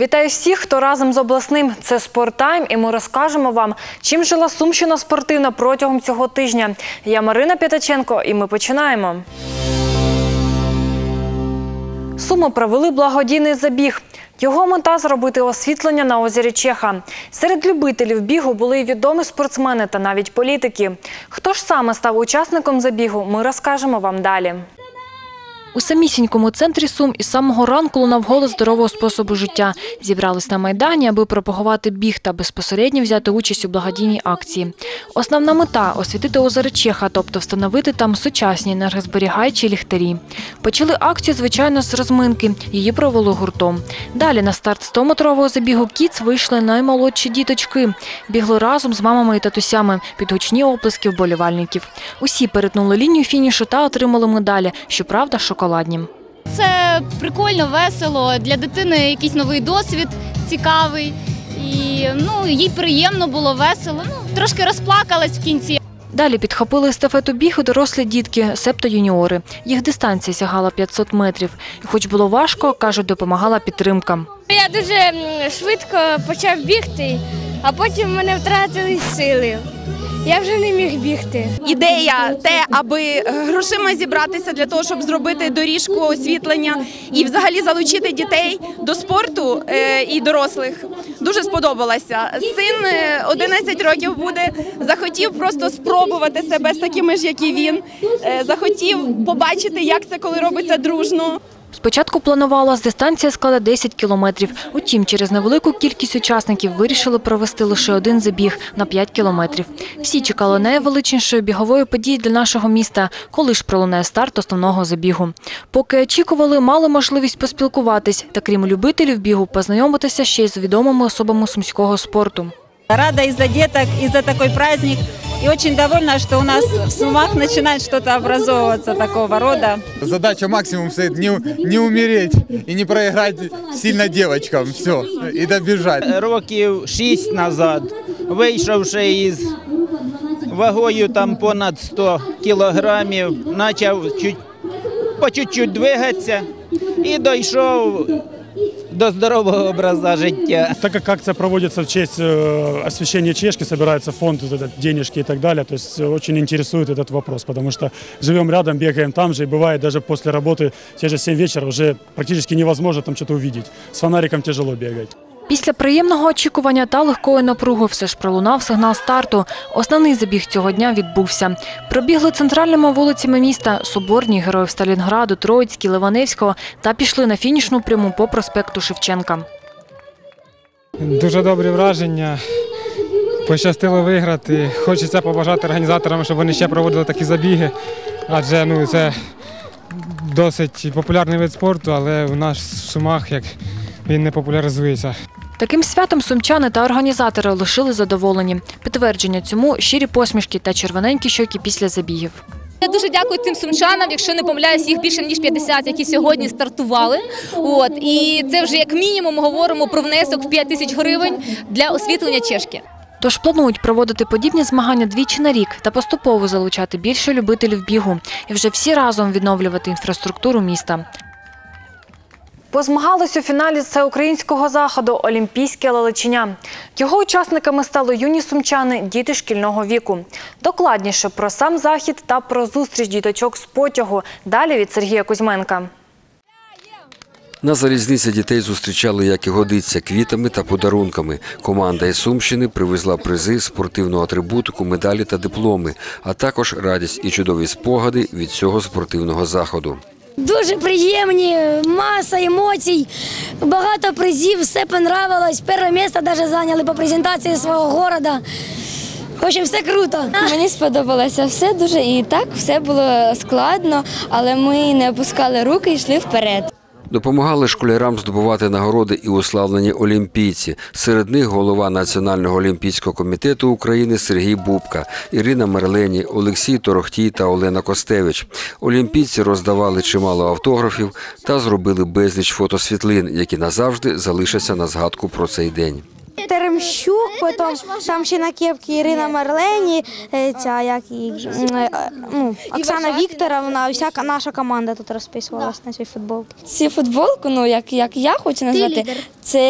Вітаю всіх, хто разом з обласним. Це «Спорттайм» і ми розкажемо вам, чим жила Сумщина спортивна протягом цього тижня. Я Марина П'ятаченко і ми починаємо. Суми провели благодійний забіг. Його мета зробити освітлення на озері Чеха. Серед любителів бігу були й відомі спортсмени та навіть політики. Хто ж саме став учасником забігу, ми розкажемо вам далі. У самісінькому центрі Сум із самого ранку лунав голос здорового способу життя. Зібрались на майдані, аби пропагувати біг та безпосередньо взяти участь у благодійній акції. Основна мета освітити озеро Чеха, тобто встановити там сучасні енергозберігаючі ліхтарі. Почали акцію, звичайно, з розминки. Її провели гуртом. Далі на старт 100-метрового забігу Кіц вийшли наймолодші діточки. Бігли разом з мамами і татусями під гучні оплески вболівальників. Усі перетнули лінію фінішу та отримали медалі, щоправда, шоколадні. Це прикольно, весело. Для дитини якийсь новий досвід цікавий. І ну, їй приємно було, весело. Ну, трошки розплакалась в кінці. Далі підхопили естафету бігу дорослі дітки, себто юніори. Їх дистанція сягала 500 метрів. І хоч було важко, кажуть, допомагала підтримка. Я дуже швидко почав бігти, а потім мене втратили сили. Я вже не міг бігти. ідея те, аби грошима зібратися для того, щоб зробити доріжку освітлення і взагалі залучити дітей до спорту е, і дорослих. Дуже сподобалася. Син е, 11 років буде, захотів просто спробувати себе з такими ж, як і він. Е, Захотів побачити, як це коли робиться дружно. Спочатку планувалось, дистанція складе 10 кілометрів. Утім, через невелику кількість учасників вирішили провести лише один забіг на 5 кілометрів. Всі чекали найвеличнішої бігової події для нашого міста, коли ж пролунає старт основного забігу. Поки очікували, мали можливість поспілкуватись та, крім любителів бігу, познайомитися ще й з відомими особами сумського спорту. Рада из-за деток, из-за такой праздник. И очень довольна, что у нас в Сумах начинает что-то образовываться такого рода. Задача максимум стоит не, не умереть и не проиграть сильно девочкам. Все. И добежать. років шість назад, вийшовши із вагою там понад 100 кілограмів, почав чуть, по чуть-чуть двигатися і дійшов до здорового образу життя. Так как акция проводится в честь э, освящения Чешки, собирается фонд, вот этот, денежки и так далее, то есть очень интересует этот вопрос, потому что живем рядом, бегаем там же, и бывает даже после работы, те же 7 вечера, уже практически невозможно там что-то увидеть. С фонариком тяжело бегать. Після приємного очікування та легкої напруги все ж пролунав сигнал старту. Основний забіг цього дня відбувся. Пробігли центральними вулицями міста Соборні, Героїв Сталінграду, Троїцький, Ливаневського та пішли на фінішну пряму по проспекту Шевченка. Дуже добрі враження. Пощастило виграти. Хочеться побажати організаторам, щоб вони ще проводили такі забіги, адже ну, це досить популярний вид спорту, але у нас в Сумах як він не популяризується. Таким святом сумчани та організатори лишили задоволені. Підтвердження цьому щирі посмішки та червоненькі щоки після забігів. Я дуже дякую тим сумчанам, якщо не помиляюсь, їх більше ніж 50, які сьогодні стартували. От і це вже як мінімум говоримо про внесок в 5 тисяч гривень для освітлення чешки. Тож планують проводити подібні змагання двічі на рік та поступово залучати більше любителів бігу і вже всі разом відновлювати інфраструктуру міста. Позмагались у фіналі всеукраїнського заходу Олімпійське лелечення. Його учасниками стали юні сумчани, діти шкільного віку. Докладніше про сам захід та про зустріч діточок з потягу. Далі від Сергія Кузьменка. На залізниці дітей зустрічали, як і годиться, квітами та подарунками. Команда із Сумщини привезла призи, спортивну атрибутику, медалі та дипломи, а також радість і чудові спогади від цього спортивного заходу. Дуже приємні, маса емоцій, багато призів, все понравилось. Перше місце навіть зайняли по презентації свого міста. В общем, все круто. Мені сподобалося все дуже і так все було складно, але ми не опускали руки і йшли вперед. Допомагали школярам здобувати нагороди і уславлені олімпійці. Серед них голова Національного олімпійського комітету України Сергій Бубка, Ірина Мерлені, Олексій Торохтій та Олена Костевич. Олімпійці роздавали чимало автографів та зробили безліч фотосвітлин, які назавжди залишаться на згадку про цей день. Теремщук, потім там ще на кепці Ірина Мерлені, е, ця як і е, ну, Оксана Вікторовна, вся наша команда тут розписувалась на цій футболці. Ці футболку, ну як, як я хочу назвати, це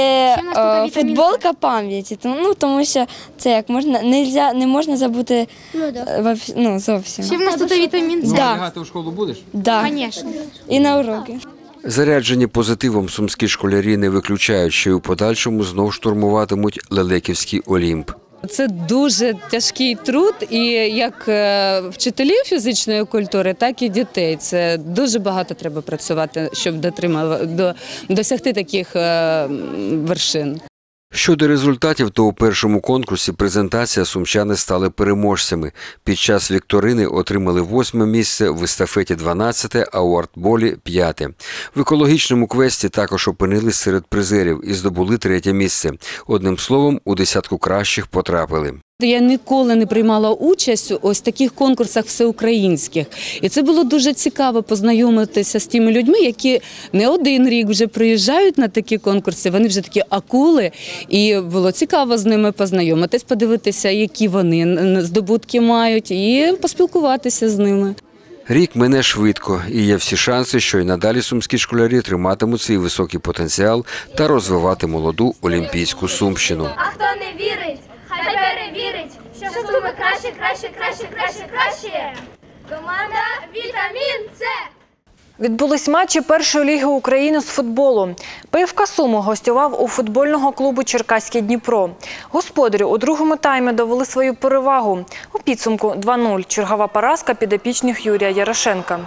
е, футболка пам'яті. Тому, ну, тому що це як можна нельзя, не можна забути е, ну, зовсім. Ще в нас тут вітамін С. Да, в школу будеш? да. Звісно. І на уроки. Заряджені позитивом сумські школярі не виключають, що й у подальшому знов штурмуватимуть Лелеківський Олімп. Це дуже тяжкий труд, і як е, вчителів фізичної культури, так і дітей. Це дуже багато треба працювати, щоб дотримав, до, досягти таких е, вершин. Щодо результатів, то у першому конкурсі презентація сумчани стали переможцями. Під час вікторини отримали восьме місце, в естафеті 12, а у артболі п'яте. В екологічному квесті також опинились серед призерів і здобули третє місце. Одним словом, у десятку кращих потрапили. Я ніколи не приймала участь у ось таких конкурсах всеукраїнських, і це було дуже цікаво познайомитися з тими людьми, які не один рік вже приїжджають на такі конкурси. Вони вже такі акули, і було цікаво з ними познайомитись, подивитися, які вони здобутки мають, і поспілкуватися з ними. Рік мине швидко, і є всі шанси, що й надалі сумські школярі триматимуть свій високий потенціал та розвивати молоду олімпійську сумщину. А хто не вірить, краще, краще, краще, краще, краще. Команда Вітамін С. Відбулись матчі першої ліги України з футболу. ПФК Суму гостював у футбольного клубу Черкаське Дніпро. Господарі у другому таймі довели свою перевагу. У підсумку 2-0. Чергова поразка підопічних Юрія Ярошенка.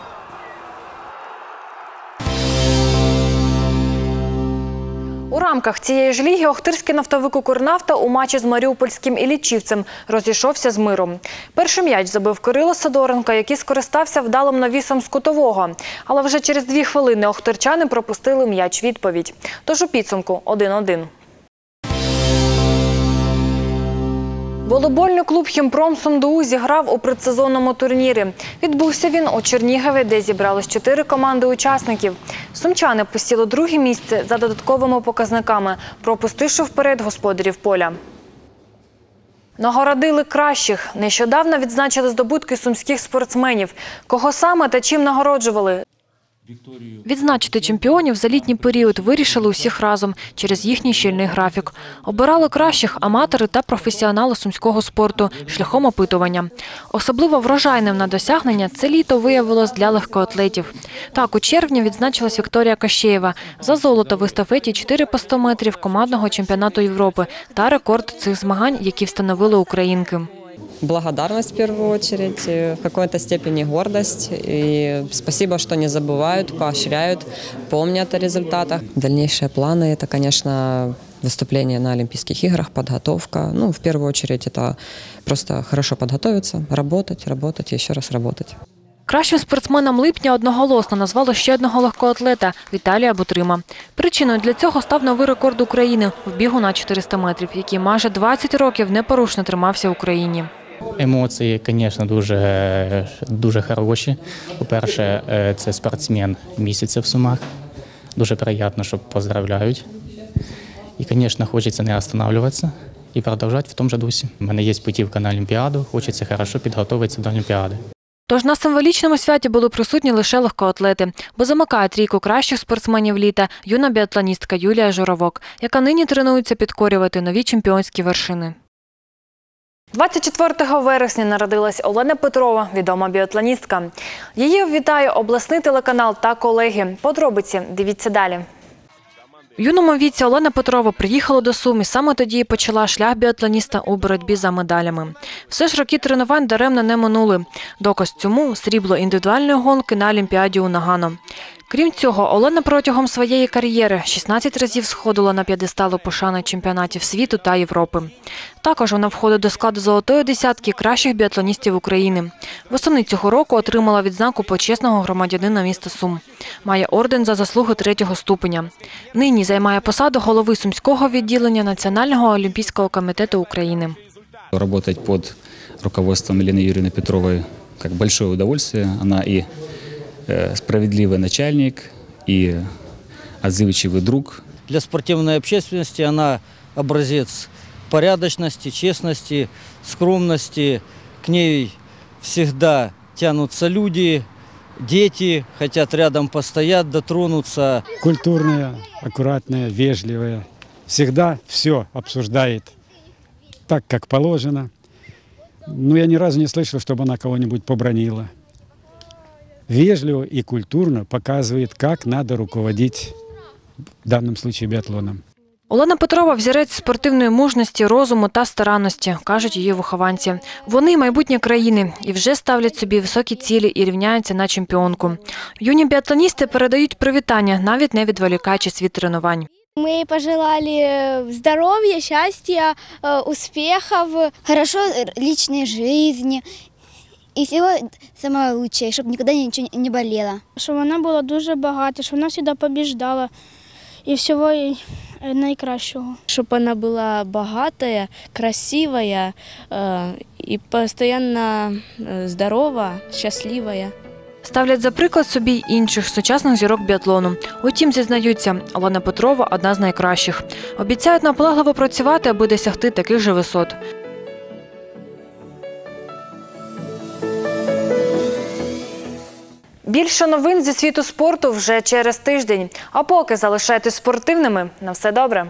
Рамках цієї ж ліги Охтирський нафтовик «Укрнафта» у матчі з Маріупольським Іллічівцем розійшовся з миром. Перший м'яч забив Кирило Сидоренко, який скористався вдалим навісом з кутового. Але вже через дві хвилини охтирчани пропустили м'яч відповідь. Тож у підсумку 1-1. Волейбольний клуб «Хімпром» СумДУ зіграв у предсезонному турнірі. Відбувся він у Чернігові, де зібрались чотири команди учасників. Сумчани посіли друге місце за додатковими показниками, пропустивши вперед господарів поля. Нагородили кращих. Нещодавно відзначили здобутки сумських спортсменів. Кого саме та чим нагороджували? Відзначити чемпіонів за літній період вирішили усіх разом через їхній щільний графік. Обирали кращих аматори та професіонали сумського спорту шляхом опитування. Особливо врожайним на досягнення це літо виявилось для легкоатлетів. Так, у червні відзначилась Вікторія Кощеєва за золото в естафеті 4 по 100 метрів командного чемпіонату Європи та рекорд цих змагань, які встановили українки благодарность в первую очередь, э, в какой-то степени гордость. И спасибо, что не забывают, поощряют, помнят о результатах. Дальнейшие планы – это, конечно, выступление на Олимпийских играх, подготовка. Ну, в первую очередь, это просто хорошо подготовиться, работать, работать и еще раз работать. Кращим спортсменом липня одноголосно назвало ще одного легкоатлета Віталія Бутрима. Причиною для цього став новий рекорд України в бігу на 400 метрів, який майже 20 років непорушно тримався в Україні. Емоції, звісно, дуже, дуже хороші. По-перше, е, це спортсмен місяця в Сумах. Дуже приємно, що поздравляють. І, звісно, хочеться не останавливатися і продовжувати в тому же дусі. У мене є путівка на Олімпіаду, хочеться хорошо підготуватися до Олімпіади. Тож на символічному святі були присутні лише легкоатлети, бо замикає трійку кращих спортсменів літа юна біатлоністка Юлія Журавок, яка нині тренується підкорювати нові чемпіонські вершини. 24 вересня народилась Олена Петрова, відома біатлоністка. Її вітає обласний телеканал та колеги. Подробиці дивіться далі. В юному віці Олена Петрова приїхала до Сум і саме тоді і почала шлях біатлоніста у боротьбі за медалями. Все ж роки тренувань даремно не минули. Доказ цьому – срібло індивідуальної гонки на Олімпіаді у Нагано. Крім цього, Олена протягом своєї кар'єри 16 разів сходила на п'єдесталу пошани чемпіонатів світу та Європи. Також вона входить до складу золотої десятки кращих біатлоністів України. Восени цього року отримала відзнаку почесного громадянина міста Сум. Має орден за заслуги третього ступеня. Нині займає посаду голови сумського відділення Національного олімпійського комітету України. Работать под руководством Елены Юрьевны Петровой как большое удовольствие. Она и э, справедливый начальник, и отзывчивый друг. Для спортивной общественности она образец порядочности, честности, скромности. К ней всегда тянутся люди, дети хотят рядом постоять, дотронуться. культурная, аккуратная, вежливая. Всегда все обсуждает так, как положено. Но я ни разу не слышал, чтобы она кого-нибудь побронила. Вежливо и культурно показывает, как надо руководить, в данном случае, биатлоном. Олена Петрова взірець спортивної мужності, розуму та старанності, кажуть її вихованці. Вони майбутнє країни і вже ставлять собі високі цілі і рівняються на чемпіонку. Юні біатлоністи передають привітання, навіть не відволікаючись від тренувань. Мы пожелали здоровья, счастья, э, успехов. Хорошо личной жизни и всего самого лучшего, чтобы никогда ничего не болело. Щоб вона була дуже багата, щоб вона завжди побіждала і всього їй е, найкращого. Щоб вона була багатая, красивая э, и постоянно э, здорова, счастливая. Ставлять за приклад собі й інших сучасних зірок біатлону. Утім, зізнаються, Олена Петрова одна з найкращих. Обіцяють наполегливо працювати, аби досягти таких же висот. Більше новин зі світу спорту вже через тиждень. А поки залишайтесь спортивними. На все добре.